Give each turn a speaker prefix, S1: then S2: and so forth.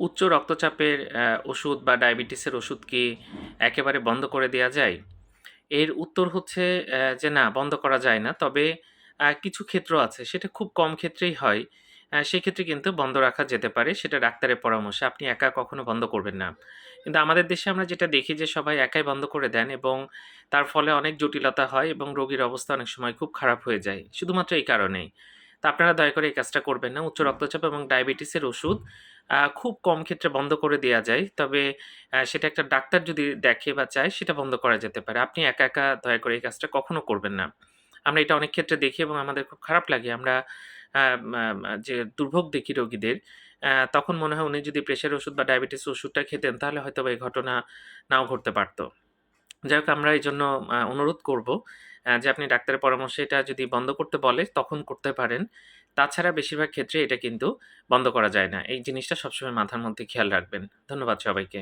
S1: উচ্চ রক্তচাপের ওষুধ বা ডায়াবেটিসের ওষুধ কি একেবারে বন্ধ করে দেওয়া যায়? এর উত্তর হচ্ছে যে না, বন্ধ করা যায় না। তবে কিছু ক্ষেত্র আছে, সেটা খুব কম ক্ষেত্রেই হয়। সেক্ষেত্রে কিন্তু বন্ধ রাখা যেতে পারে, সেটা ডাক্তারের পরামর্শে। আপনি একা কখনো বন্ধ করবেন না। কিন্তু আমাদের দেশে আমরা যেটা দেখি যে, সবাই একাই বন্ধ করে দেন এবং তার ফলে অনেক জটিলতা হয় এবং রোগীর অবস্থা অনেক সময় খুব খারাপ হয়ে যায়। শুধুমাত্র এই কারণেই। তা আপনারা দয়া করে এই কাজটা করবেন না। উচ্চ রক্তচাপ এবং ডায়াবেটিসের ওষুধ খুব কম ক্ষেত্রে বন্ধ করে দেওয়া যায়। তবে সেটা একটা ডাক্তার যদি দেখে বা চায়, সেটা বন্ধ করা যেতে পারে। আপনি একা একা দয়া করে এই কাজটা কখনো করবেন না। আমরা এটা অনেক ক্ষেত্রে দেখি এবং আমাদের খুব খারাপ লাগে। আমরা যে দুর্ভোগ দেখি রোগীদের তখন মনে হয় উনি যদি প্রেশার ওষুধ বা ডায়াবেটিস ওষুধটা খেতেন, তাহলে হয়তো এই ঘটনা নাও ঘটতে পারতো। যাই হোক, আমরা এই জন্য অনুরোধ করব যে আপনি ডাক্তারের পরামর্শে এটা যদি বন্ধ করতে বলে, তখন করতে পারেন। তাছাড়া বেশিরভাগ ক্ষেত্রে এটা কিন্তু বন্ধ করা যায় না। এই জিনিসটা সবসময় মাথার মধ্যে খেয়াল রাখবেন। ধন্যবাদ সবাইকে।